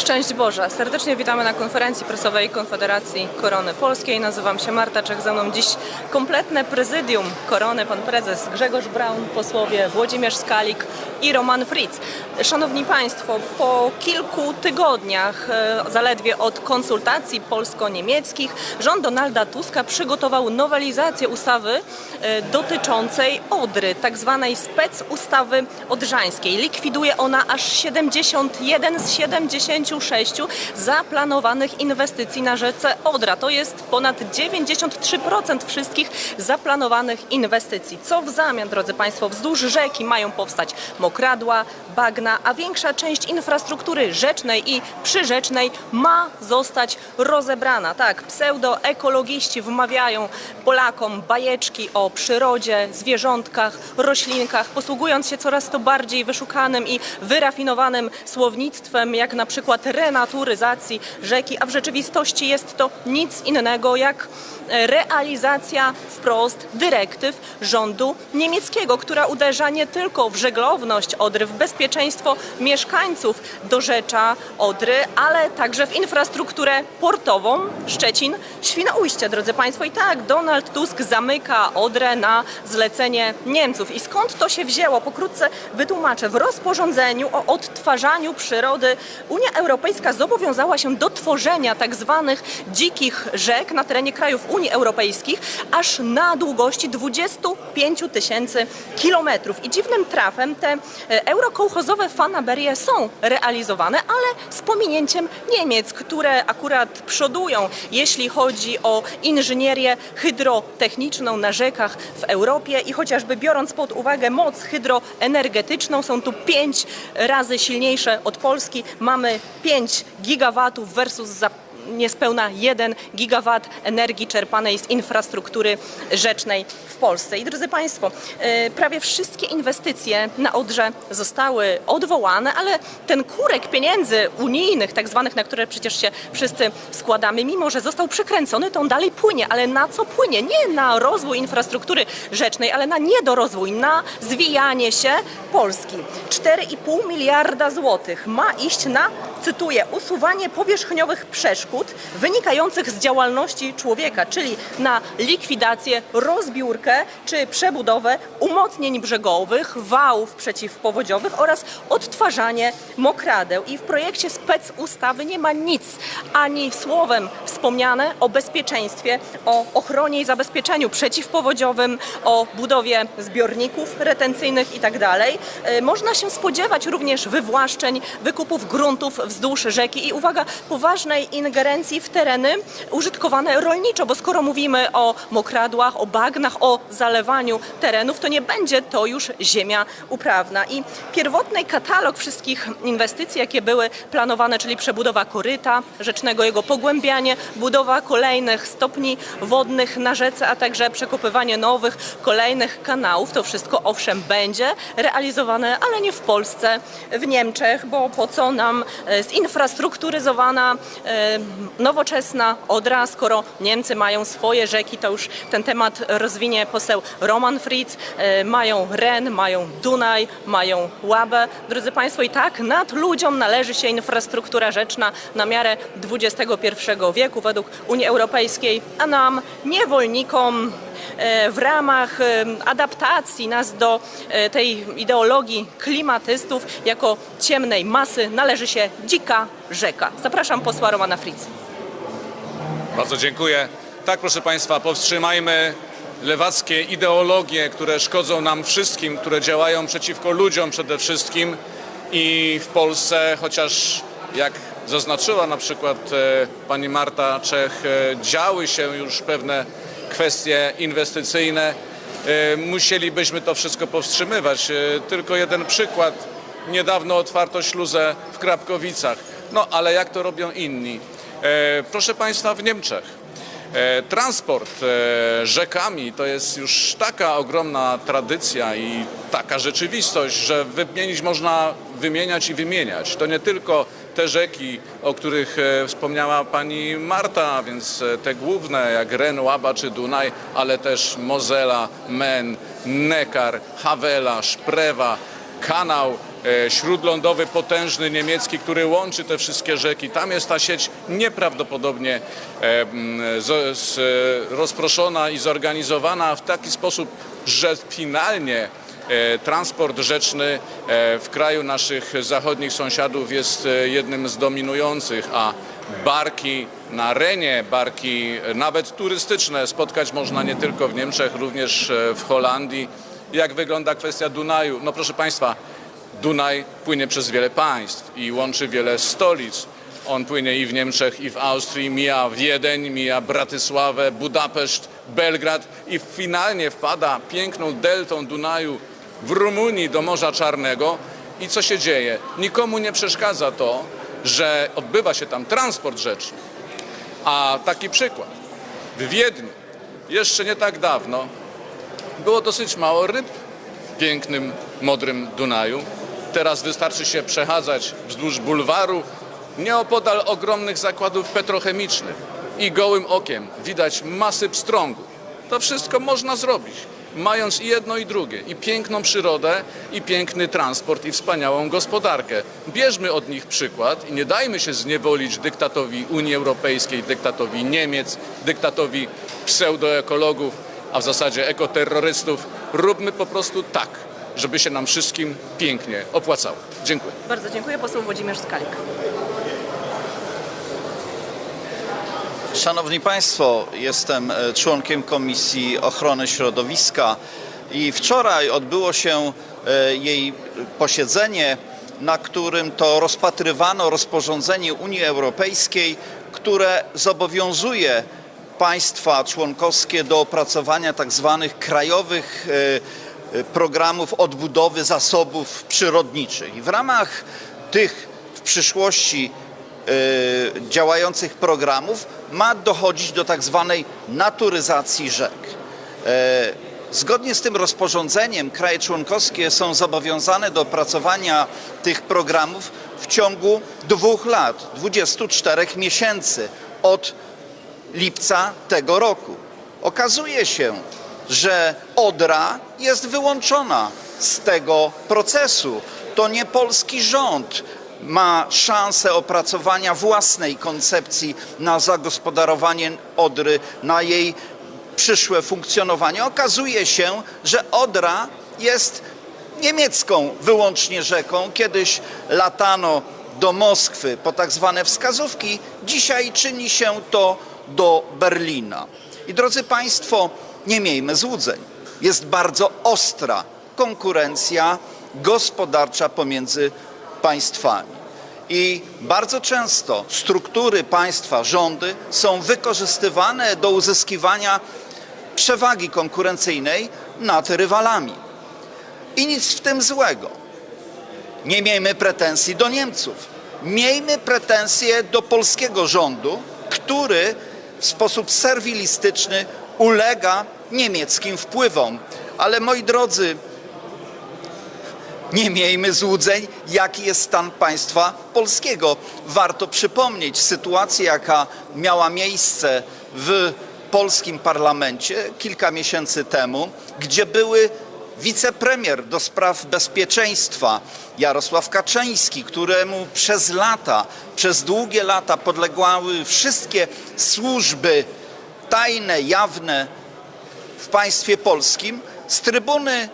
Szczęść Boże! Serdecznie witamy na konferencji prasowej Konfederacji Korony Polskiej. Nazywam się Marta Czech, ze mną dziś kompletne prezydium Korony, pan prezes Grzegorz Braun, posłowie Włodzimierz Skalik i Roman Fritz. Szanowni Państwo, po kilku tygodniach e, zaledwie od konsultacji polsko-niemieckich rząd Donalda Tuska przygotował nowelizację ustawy e, dotyczącej Odry, tak zwanej specustawy odrzańskiej. Likwiduje ona aż 71 z 76 zaplanowanych inwestycji na rzece Odra. To jest ponad 93% wszystkich zaplanowanych inwestycji. Co w zamian, drodzy Państwo, wzdłuż rzeki mają powstać mokradła, bagna, a większa część infrastruktury rzecznej i przyrzecznej ma zostać rozebrana. Tak, pseudoekologiści wmawiają Polakom bajeczki o przyrodzie, zwierzątkach, roślinkach, posługując się coraz to bardziej wyszukanym i wyrafinowanym słownictwem, jak na przykład renaturyzacji rzeki, a w rzeczywistości jest to nic innego jak realizacja wprost dyrektyw rządu niemieckiego, która uderza nie tylko w żeglowność Odry, w bezpieczeństwo mieszkańców dorzecza Odry, ale także w infrastrukturę portową Szczecin-Świnoujście, drodzy Państwo. I tak, Donald Tusk zamyka Odrę na zlecenie Niemców. I skąd to się wzięło? Pokrótce wytłumaczę. W rozporządzeniu o odtwarzaniu przyrody Unia Europejska zobowiązała się do tworzenia tak zwanych dzikich rzek na terenie krajów Unii Europejskich aż na długości 25 tysięcy kilometrów. I dziwnym trafem te eurokołchozowe fanaberie są realizowane, ale z pominięciem Niemiec, które akurat przodują, jeśli chodzi o inżynierię hydrotechniczną na rzekach w Europie i chociażby biorąc pod uwagę moc hydroenergetyczną, są tu pięć razy silniejsze od Polski. Mamy 5 gigawatów versus za niespełna 1 gigawat energii czerpanej z infrastruktury rzecznej w Polsce. I drodzy Państwo, e, prawie wszystkie inwestycje na Odrze zostały odwołane, ale ten kurek pieniędzy unijnych, tak zwanych, na które przecież się wszyscy składamy, mimo że został przekręcony, to on dalej płynie. Ale na co płynie? Nie na rozwój infrastruktury rzecznej, ale na niedorozwój, na zwijanie się Polski. 4,5 miliarda złotych ma iść na, cytuję, usuwanie powierzchniowych przeszkód wynikających z działalności człowieka, czyli na likwidację, rozbiórkę czy przebudowę umocnień brzegowych, wałów przeciwpowodziowych oraz odtwarzanie mokradeł. I w projekcie spec ustawy nie ma nic, ani słowem wspomniane o bezpieczeństwie, o ochronie i zabezpieczeniu przeciwpowodziowym, o budowie zbiorników retencyjnych itd. E, Można się spodziewać również wywłaszczeń, wykupów gruntów wzdłuż rzeki i uwaga, poważnej ingerencji w tereny użytkowane rolniczo, bo skoro mówimy o mokradłach, o bagnach, o zalewaniu terenów, to nie będzie to już ziemia uprawna. I pierwotny katalog wszystkich inwestycji, jakie były planowane, czyli przebudowa koryta rzecznego, jego pogłębianie, budowa kolejnych stopni wodnych na rzece, a także przekopywanie nowych, kolejnych kanałów, to wszystko owszem będzie realizowane, ale nie w Polsce, w Niemczech, bo po co nam e, zinfrastrukturyzowana, e, nowoczesna Odra, skoro Niemcy mają swoje rzeki, to już ten temat rozwinie poseł Roman Fritz, e, mają Ren, mają Dunaj, mają Łabę. Drodzy Państwo, i tak nad ludziom należy się infrastruktura rzeczna na miarę XXI wieku według Unii Europejskiej, a nam, niewolnikom, e, w ramach adaptacji nas do tej ideologii klimatystów jako ciemnej masy należy się dzika rzeka. Zapraszam posła Romana Fritz. Bardzo dziękuję. Tak, proszę Państwa, powstrzymajmy lewackie ideologie, które szkodzą nam wszystkim, które działają przeciwko ludziom przede wszystkim i w Polsce, chociaż jak zaznaczyła na przykład e, pani Marta Czech, e, działy się już pewne kwestie inwestycyjne, e, musielibyśmy to wszystko powstrzymywać. Tylko jeden przykład. Niedawno otwarto śluzę w Krapkowicach. No ale jak to robią inni? E, Proszę Państwa, w Niemczech E, Transport e, rzekami to jest już taka ogromna tradycja i taka rzeczywistość, że wymienić można wymieniać i wymieniać. To nie tylko te rzeki, o których e, wspomniała pani Marta, więc e, te główne jak Ren, Łaba czy Dunaj, ale też Mozela, Men, Neckar, Hawela, Szprewa, kanał śródlądowy, potężny niemiecki, który łączy te wszystkie rzeki. Tam jest ta sieć nieprawdopodobnie e, rozproszona i zorganizowana w taki sposób, że finalnie e, transport rzeczny e, w kraju naszych zachodnich sąsiadów jest e, jednym z dominujących, a barki na Renie, barki e, nawet turystyczne spotkać można nie tylko w Niemczech, również e, w Holandii. Jak wygląda kwestia Dunaju? No proszę Państwa, Dunaj płynie przez wiele państw i łączy wiele stolic. On płynie i w Niemczech, i w Austrii, mija Wiedeń, mija Bratysławę, Budapeszt, Belgrad i finalnie wpada piękną deltą Dunaju w Rumunii do Morza Czarnego. I co się dzieje? Nikomu nie przeszkadza to, że odbywa się tam transport rzeczny. A taki przykład. W Wiedniu jeszcze nie tak dawno było dosyć mało ryb w pięknym, modrym Dunaju. Teraz wystarczy się przechadzać wzdłuż bulwaru, nieopodal ogromnych zakładów petrochemicznych i gołym okiem widać masy pstrągów. To wszystko można zrobić, mając i jedno i drugie, i piękną przyrodę, i piękny transport, i wspaniałą gospodarkę. Bierzmy od nich przykład i nie dajmy się zniewolić dyktatowi Unii Europejskiej, dyktatowi Niemiec, dyktatowi pseudoekologów, a w zasadzie ekoterrorystów. Róbmy po prostu tak, żeby się nam wszystkim pięknie opłacało. Dziękuję. Bardzo dziękuję. Poseł Włodzimierz Skalik. Szanowni Państwo, jestem e, członkiem Komisji Ochrony Środowiska i wczoraj odbyło się e, jej posiedzenie, na którym to rozpatrywano rozporządzenie Unii Europejskiej, które zobowiązuje państwa członkowskie do opracowania tak zwanych krajowych e, programów odbudowy zasobów przyrodniczych. I w ramach tych w przyszłości e, działających programów ma dochodzić do tak zwanej naturyzacji rzek. E, Zgodnie z tym rozporządzeniem kraje członkowskie są zobowiązane do opracowania tych programów w ciągu dwóch lat, 24 miesięcy od lipca tego roku. Okazuje się, że Odra jest wyłączona z tego procesu. To nie polski rząd ma szansę opracowania własnej koncepcji na zagospodarowanie Odry, na jej przyszłe funkcjonowanie. Okazuje się, że Odra jest niemiecką wyłącznie rzeką. Kiedyś latano do Moskwy po tak zwane wskazówki, dzisiaj czyni się to do Berlina. I drodzy Państwo, nie miejmy złudzeń. Jest bardzo ostra konkurencja gospodarcza pomiędzy państwami. I bardzo często struktury państwa, rządy są wykorzystywane do uzyskiwania przewagi konkurencyjnej nad rywalami. I nic w tym złego. Nie miejmy pretensji do Niemców. Miejmy pretensje do polskiego rządu, który w sposób serwilistyczny ulega niemieckim wpływom. Ale moi drodzy, nie miejmy złudzeń, jaki jest stan państwa polskiego. Warto przypomnieć sytuację, jaka miała miejsce w polskim parlamencie kilka miesięcy temu, gdzie były wicepremier do spraw bezpieczeństwa Jarosław Kaczyński, któremu przez lata, przez długie lata podległały wszystkie służby tajne, jawne w państwie polskim, z trybuny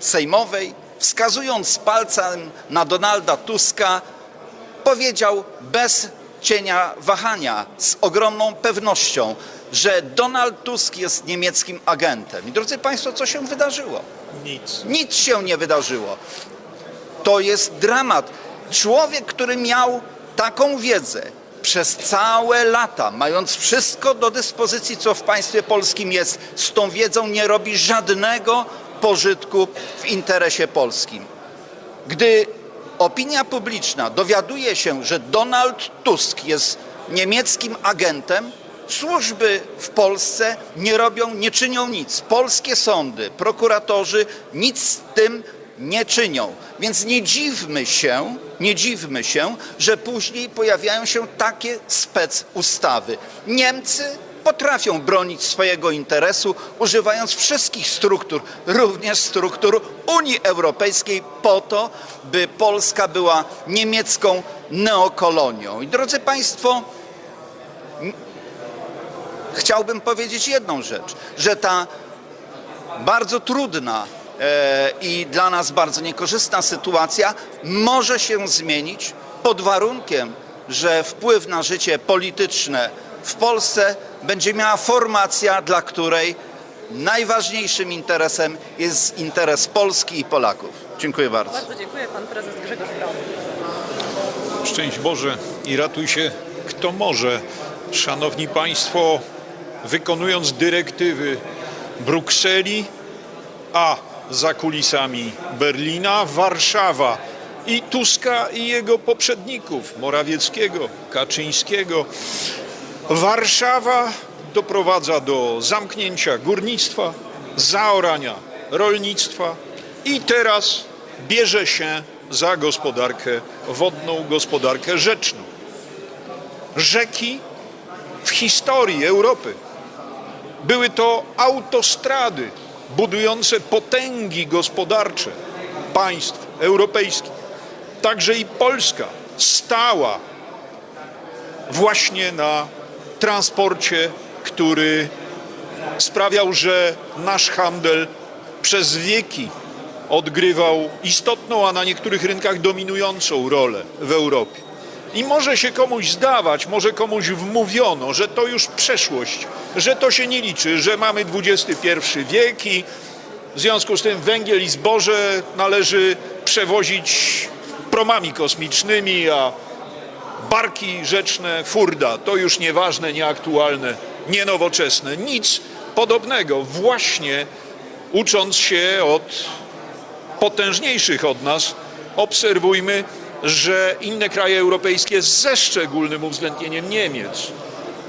sejmowej, wskazując palcem na Donalda Tuska, powiedział bez cienia wahania, z ogromną pewnością, że Donald Tusk jest niemieckim agentem. I drodzy Państwo, co się wydarzyło? Nic. Nic się nie wydarzyło. To jest dramat. Człowiek, który miał taką wiedzę przez całe lata, mając wszystko do dyspozycji, co w państwie polskim jest, z tą wiedzą nie robi żadnego pożytku w interesie polskim. Gdy opinia publiczna dowiaduje się, że Donald Tusk jest niemieckim agentem, służby w Polsce nie robią, nie czynią nic. Polskie sądy, prokuratorzy nic z tym nie czynią. Więc nie dziwmy się, nie dziwmy się, że później pojawiają się takie spec ustawy. Niemcy potrafią bronić swojego interesu, używając wszystkich struktur, również struktur Unii Europejskiej, po to, by Polska była niemiecką neokolonią. I drodzy Państwo, chciałbym powiedzieć jedną rzecz, że ta bardzo trudna i dla nas bardzo niekorzystna sytuacja może się zmienić pod warunkiem, że wpływ na życie polityczne w Polsce będzie miała formacja, dla której najważniejszym interesem jest interes Polski i Polaków. Dziękuję bardzo. Bardzo dziękuję, pan prezes Grzegorz Braun. Szczęść Boże i ratuj się kto może. Szanowni Państwo, wykonując dyrektywy Brukseli, a za kulisami Berlina, Warszawa i Tuska i jego poprzedników, Morawieckiego, Kaczyńskiego, Warszawa doprowadza do zamknięcia górnictwa, zaorania rolnictwa i teraz bierze się za gospodarkę wodną, gospodarkę rzeczną. Rzeki w historii Europy były to autostrady budujące potęgi gospodarcze państw europejskich. Także i Polska stała właśnie na transporcie, który sprawiał, że nasz handel przez wieki odgrywał istotną, a na niektórych rynkach dominującą rolę w Europie. I może się komuś zdawać, może komuś wmówiono, że to już przeszłość, że to się nie liczy, że mamy XXI wiek i w związku z tym węgiel i zboże należy przewozić promami kosmicznymi, a barki rzeczne, furda, to już nieważne, nieaktualne, nienowoczesne. Nic podobnego. Właśnie ucząc się od potężniejszych od nas, obserwujmy, że inne kraje europejskie ze szczególnym uwzględnieniem Niemiec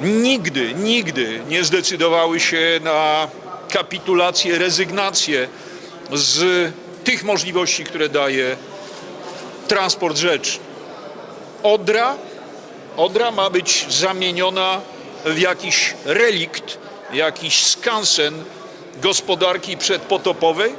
nigdy, nigdy nie zdecydowały się na kapitulację, rezygnację z tych możliwości, które daje transport rzeczny. Odra, Odra ma być zamieniona w jakiś relikt, jakiś skansen gospodarki przedpotopowej.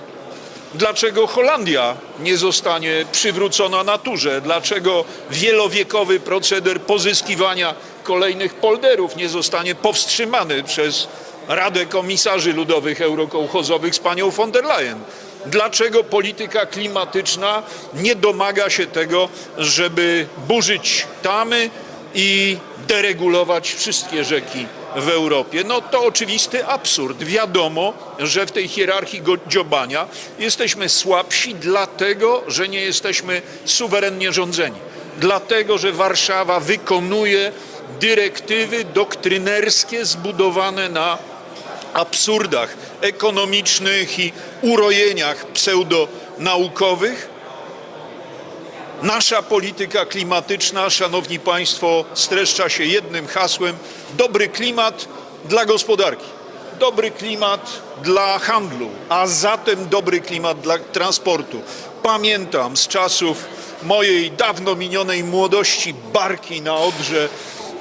Dlaczego Holandia nie zostanie przywrócona naturze? Dlaczego wielowiekowy proceder pozyskiwania kolejnych polderów nie zostanie powstrzymany przez Radę Komisarzy Ludowych Eurokołchozowych z panią von der Leyen? Dlaczego polityka klimatyczna nie domaga się tego, żeby burzyć tamy i deregulować wszystkie rzeki w Europie? No to oczywisty absurd. Wiadomo, że w tej hierarchii dziobania jesteśmy słabsi, dlatego że nie jesteśmy suwerennie rządzeni. Dlatego, że Warszawa wykonuje dyrektywy doktrynerskie zbudowane na absurdach ekonomicznych i urojeniach pseudonaukowych. Nasza polityka klimatyczna, szanowni państwo, streszcza się jednym hasłem: dobry klimat dla gospodarki, dobry klimat dla handlu, a zatem dobry klimat dla transportu. Pamiętam z czasów mojej dawno minionej młodości barki na Odrze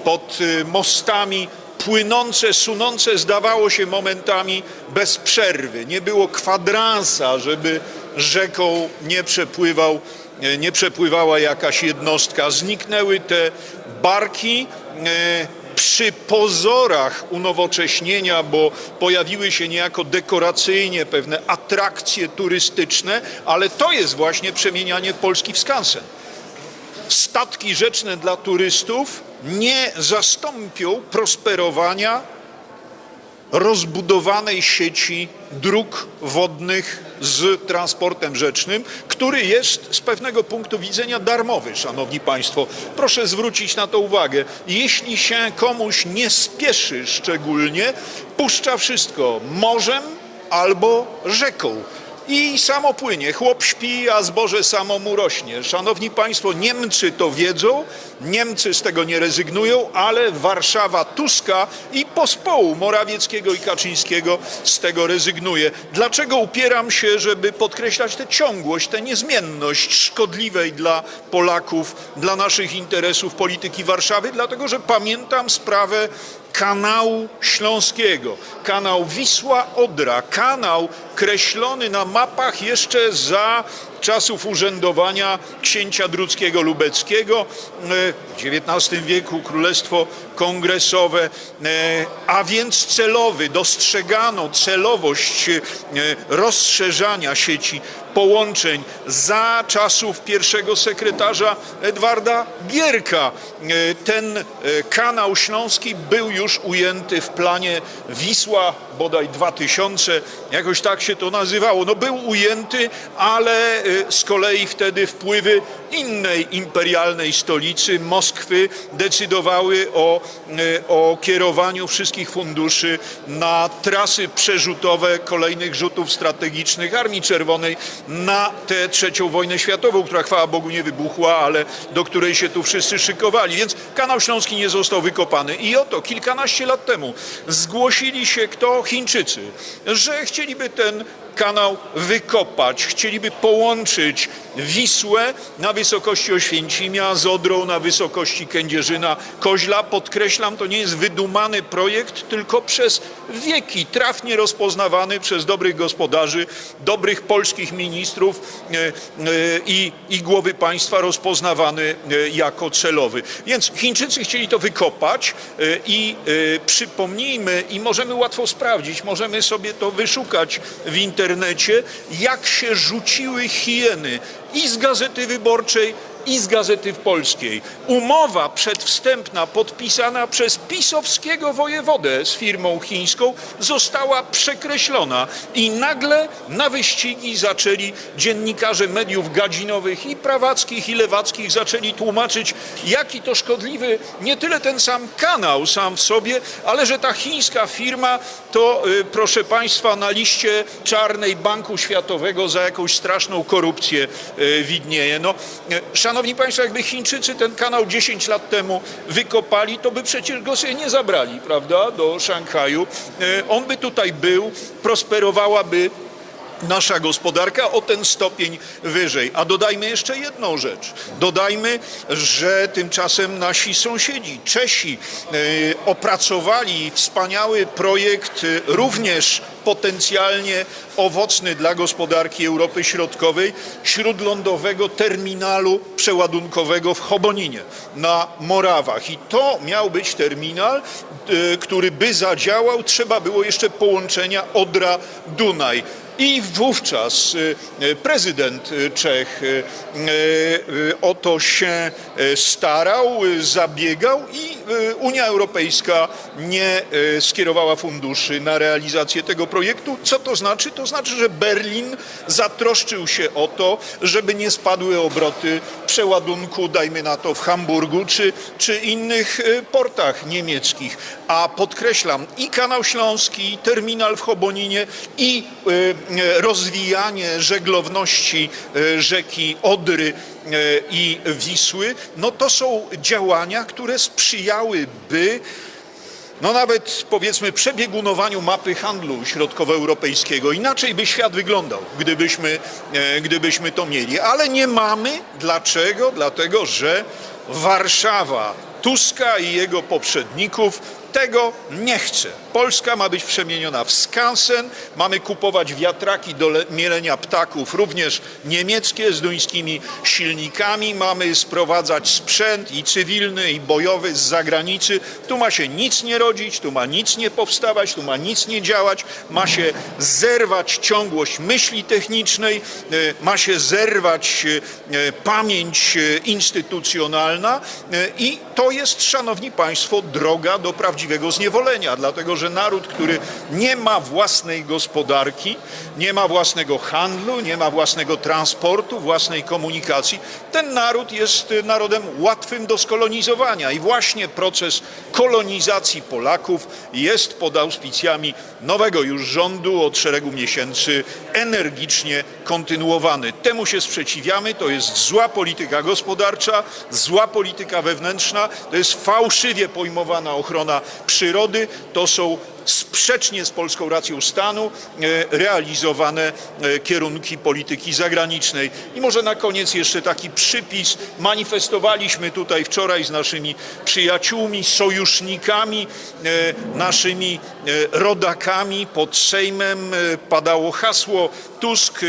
pod y, mostami płynące, sunące, zdawało się momentami bez przerwy. Nie było kwadransa, żeby rzeką nie przepływał, nie przepływała jakaś jednostka. Zniknęły te barki. e, Przy pozorach unowocześnienia, bo pojawiły się niejako dekoracyjnie pewne atrakcje turystyczne, ale to jest właśnie przemienianie Polski w skansen statki rzeczne dla turystów nie zastąpią prosperowania rozbudowanej sieci dróg wodnych z transportem rzecznym, który jest z pewnego punktu widzenia darmowy, szanowni państwo. Proszę zwrócić na to uwagę. Jeśli się komuś nie spieszy szczególnie, puszcza wszystko morzem albo rzeką. I samo płynie. Chłop śpi, a zboże samo mu rośnie. Szanowni Państwo, Niemcy to wiedzą, Niemcy z tego nie rezygnują, ale Warszawa Tuska i pospołu Morawieckiego i Kaczyńskiego z tego rezygnuje. Dlaczego upieram się, żeby podkreślać tę ciągłość, tę niezmienność szkodliwej dla Polaków, dla naszych interesów polityki Warszawy? Dlatego, że pamiętam sprawę kanału śląskiego. Kanał Wisła-Odra, kanał kreślony na mapach jeszcze za czasów urzędowania księcia druckiego lubeckiego w XIX wieku Królestwo Kongresowe, e, a więc celowy, dostrzegano celowość e, rozszerzania sieci połączeń za czasów pierwszego sekretarza Edwarda Gierka. E, Ten kanał śląski był już ujęty w planie Wisła, bodaj 2000, jakoś tak się to nazywało. No był ujęty, ale z kolei wtedy wpływy innej imperialnej stolicy, Moskwy, decydowały o, o kierowaniu wszystkich funduszy na trasy przerzutowe kolejnych rzutów strategicznych Armii Czerwonej na tę trzecią wojnę światową, która chwała Bogu nie wybuchła, ale do której się tu wszyscy szykowali. Więc kanał śląski nie został wykopany. I oto kilkanaście lat temu zgłosili się kto? Chińczycy, że chcieliby ten kanał wykopać, chcieliby połączyć Wisłę na wysokości Oświęcimia z Odrą na wysokości Kędzierzyna Koźla. Podkreślam, to nie jest wydumany projekt, tylko przez wieki trafnie rozpoznawany przez dobrych gospodarzy, dobrych polskich ministrów e, e, i, i głowy państwa rozpoznawany e, jako celowy. Więc Chińczycy chcieli to wykopać i przypomnijmy, i możemy łatwo sprawdzić, możemy sobie to wyszukać w internecie, jak się rzuciły hieny i z Gazety Wyborczej, i z Gazety Polskiej. Umowa przedwstępna podpisana przez pisowskiego wojewodę z firmą chińską została przekreślona i nagle na wyścigi zaczęli dziennikarze mediów gadzinowych i prawackich i lewackich zaczęli tłumaczyć, jaki to szkodliwy nie tyle ten sam kanał sam w sobie, ale że ta chińska firma to, y, proszę Państwa, na liście czarnej Banku Światowego za jakąś straszną korupcję y, widnieje. No, y, szanowni Państwo, jakby Chińczycy ten kanał 10 lat temu wykopali, to by przecież go sobie nie zabrali, prawda, do Szanghaju. Y, On by tutaj był, prosperowałaby nasza gospodarka o ten stopień wyżej. A dodajmy jeszcze jedną rzecz. Dodajmy, że tymczasem nasi sąsiedzi, Czesi, y, opracowali wspaniały projekt, y, również potencjalnie owocny dla gospodarki Europy Środkowej, śródlądowego terminalu przeładunkowego w Choboninie na Morawach. I to miał być terminal, y, który by zadziałał. Trzeba było jeszcze połączenia Odra-Dunaj. I wówczas y, y, prezydent y, Czech o to się starał, zabiegał i Unia Europejska nie skierowała funduszy na realizację tego projektu. Co to znaczy? To znaczy, że Berlin zatroszczył się o to, żeby nie spadły obroty przeładunku, dajmy na to w Hamburgu czy, czy innych portach niemieckich. A podkreślam, i kanał śląski, i terminal w Choboninie, i y, y, rozwijanie żeglowności y, rzeki Odry i Wisły, no to są działania, które sprzyjałyby no nawet powiedzmy przebiegunowaniu mapy handlu środkowoeuropejskiego. Inaczej by świat wyglądał, gdybyśmy, e, gdybyśmy to mieli. Ale nie mamy. Dlaczego? Dlatego, że Warszawa, Tuska i jego poprzedników tego nie chce. Polska ma być przemieniona w skansen, mamy kupować wiatraki do le- mielenia ptaków, również niemieckie z duńskimi silnikami, mamy sprowadzać sprzęt i cywilny, i bojowy z zagranicy. Tu ma się nic nie rodzić, tu ma nic nie powstawać, tu ma nic nie działać, ma się zerwać ciągłość myśli technicznej, e, ma się zerwać e, e, pamięć instytucjonalna i to jest, szanowni państwo, droga do prawdziwego zniewolenia, dlatego że naród, który nie ma własnej gospodarki, nie ma własnego handlu, nie ma własnego transportu, własnej komunikacji, ten naród jest e, narodem łatwym do skolonizowania. I właśnie proces kolonizacji Polaków jest pod auspicjami nowego już rządu od szeregu miesięcy energicznie kontynuowany. Temu się sprzeciwiamy, to jest zła polityka gospodarcza, zła polityka wewnętrzna, to jest fałszywie pojmowana ochrona przyrody, to są sprzecznie z polską racją stanu e, realizowane e, kierunki polityki zagranicznej. I może na koniec jeszcze taki przypis. Manifestowaliśmy tutaj wczoraj z naszymi przyjaciółmi, sojusznikami, e, naszymi rodakami pod Sejmem. Padało hasło Tusk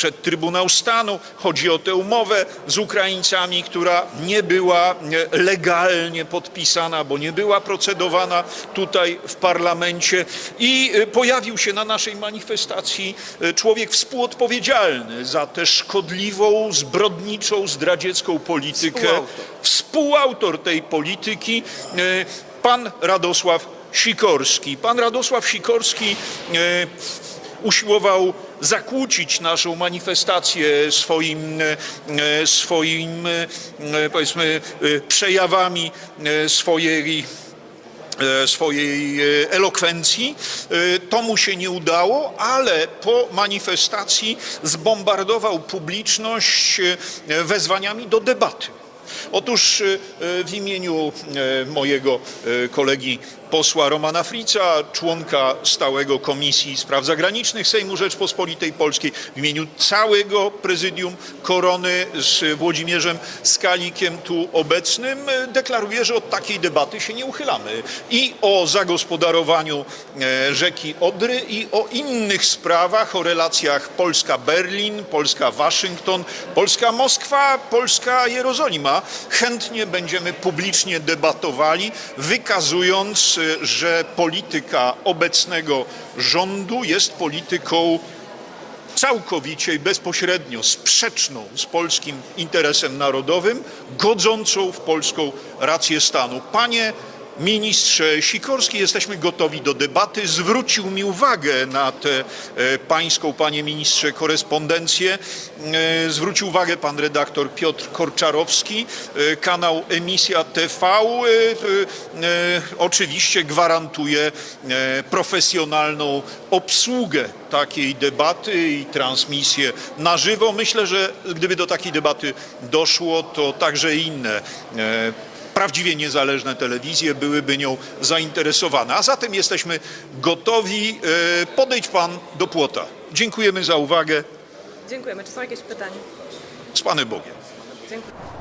przed Trybunał Stanu. Chodzi o tę umowę z Ukraińcami, która nie była e, legalnie podpisana, bo nie była procedowana tutaj w parlamencie. I e, pojawił się na naszej manifestacji e, człowiek współodpowiedzialny za tę szkodliwą, zbrodniczą, zdradziecką politykę. Współautor. Współautor tej polityki, pan Radosław Sikorski. Pan Radosław Sikorski usiłował zakłócić naszą manifestację swoim, e, swoim e, powiedzmy, e, przejawami swojej swojej elokwencji. To mu się nie udało, ale po manifestacji zbombardował publiczność wezwaniami do debaty. Otóż w imieniu mojego kolegi posła Romana Frica, członka stałego Komisji Spraw Zagranicznych Sejmu Rzeczpospolitej Polskiej, w imieniu całego prezydium Korony z Włodzimierzem Skalikiem tu obecnym, deklaruję, że od takiej debaty się nie uchylamy. I o zagospodarowaniu e, rzeki Odry i o innych sprawach, o relacjach Polska-Berlin, Polska-Waszyngton, Polska-Moskwa, Polska-Jerozolima. Chętnie będziemy publicznie debatowali, wykazując, że polityka obecnego rządu jest polityką całkowicie i bezpośrednio sprzeczną z polskim interesem narodowym, godzącą w polską rację stanu. Panie ministrze Sikorski, jesteśmy gotowi do debaty. Zwrócił mi uwagę na tę e, pańską, panie ministrze, korespondencję. E, zwrócił uwagę pan redaktor Piotr Korczarowski, e, kanał Emisja TV. Oczywiście gwarantuje profesjonalną obsługę takiej debaty i transmisję na żywo. Myślę, że gdyby do takiej debaty doszło, to także inne prawdziwie niezależne telewizje byłyby nią zainteresowane. A zatem jesteśmy gotowi. E, Podejdź pan do płota. Dziękujemy za uwagę. Dziękujemy. Czy są jakieś pytania? Z Panem Bogiem. Dziękuję.